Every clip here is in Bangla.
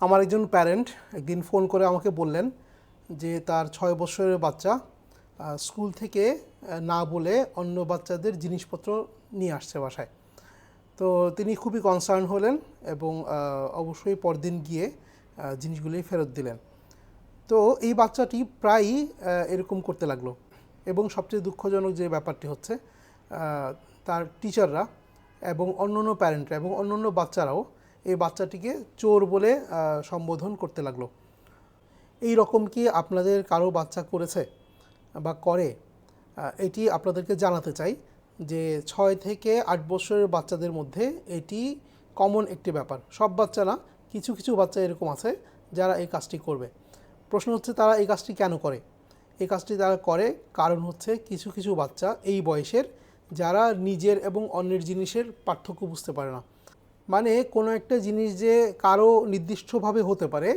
আমার একজন প্যারেন্ট একদিন ফোন করে আমাকে বললেন যে তার ছয় বছরের বাচ্চা স্কুল থেকে না বলে অন্য বাচ্চাদের জিনিসপত্র নিয়ে আসছে বাসায়। তো তিনি খুবই কনসার্ন হলেন এবং অবশ্যই পরদিন গিয়ে জিনিসগুলি ফেরত দিলেন। তো এই বাচ্চাটি প্রায়ই এরকম করতে লাগল এবং সবচেয়ে দুঃখজনক যে ব্যাপারটি হচ্ছে তার টিচাররা এবং অন্যান্য প্যারেন্টরা এবং অন্যান্য বাচ্চারাও এই বাচ্চাটিকে চোর বলে সম্বোধন করতে লাগল। এই রকম কি আপনাদের কারও বাচ্চা করেছে বা করে? এটি আপনাদেরকে জানাতে চাই যে ছয় থেকে আট বছরের বাচ্চাদের মধ্যে এটি কমন একটি ব্যাপার। সব বাচ্চা না কিছু কিছু বাচ্চা এরকম আছে যারা এই কাজটি করবে। প্রশ্ন হচ্ছে, তারা এই কাজটি কেন করে? এই কাজটি তারা করে কারণ হচ্ছে কিছু কিছু বাচ্চা এই বয়সের, যারা নিজের এবং অন্যের জিনিসের পার্থক্য বুঝতে পারে না। মানে কোনো একটা জিনিস যে কারও নির্দিষ্টভাবে হতে পারে,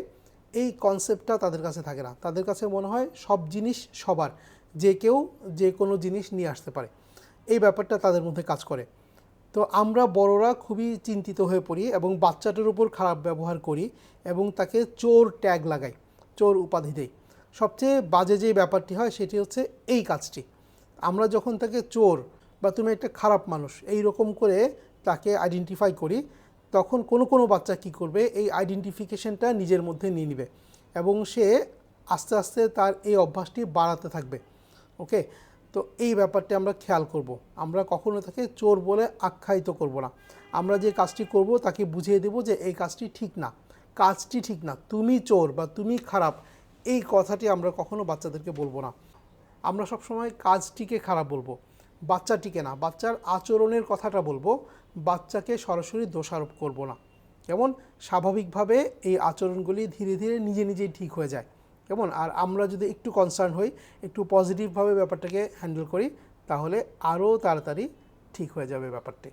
এই কনসেপ্টটা তাদের কাছে থাকে না। তাদের কাছে মনে হয় সব জিনিস সবার, যে কেউ যে কোনো জিনিস নিয়ে আসতে পারে। এই ব্যাপারটা তাদের মধ্যে কাজ করে। তো আমরা বড়রা খুবই চিন্তিত হয়ে পড়ি এবং বাচ্চাটার উপর খারাপ ব্যবহার করি এবং তাকে চোর ট্যাগ লাগাই, চোর উপাধি দেই। সবচেয়ে বাজে যে ব্যাপারটি হয় সেটি হচ্ছে এই কাজটি। আমরা যখন তাকে চোর বা তুমি একটা খারাপ মানুষ এই রকম করে তাকে আইডেন্টিফাই করি, তখন কোনো কোনো বাচ্চা কি করবে, এই আইডেন্টিফিকেশনটা নিজের মধ্যে নিয়ে নিবে এবং সে আস্তে আস্তে তার এই অভ্যাসটি বাড়াতে থাকবে। ওকে তো এই ব্যাপারটি আমরা খেয়াল করব। আমরা কখনো তাকে চোর বলে আখ্যায়িত করব না। আমরা যে কাজটি করব তাকে বুঝিয়ে দেব যে এই কাজটি ঠিক না। কাজটি ঠিক না। তুমি চোর বা তুমি খারাপ, এই কথাটি আমরা কখনো বাচ্চাদেরকে বলব না। আমরা সবসময় কাজটিকে খারাপ বলব। বাচ্চাটিকে না, বাচ্চার আচরণের কথাটা বলব, বাচ্চাকে সরাসরি দোষারোপ করব না। কেমন? স্বাভাবিকভাবে এই আচরণগুলি ধীরে ধীরে নিজে নিজেই ঠিক হয়ে যায়। কেমন? আর আমরা যদি একটু কনসার্ন হই, একটু পজিটিভভাবে ব্যাপারটাকে হ্যান্ডেল করি, তাহলে আরও তাড়াতাড়ি ঠিক হয়ে যাবে ব্যাপারটি।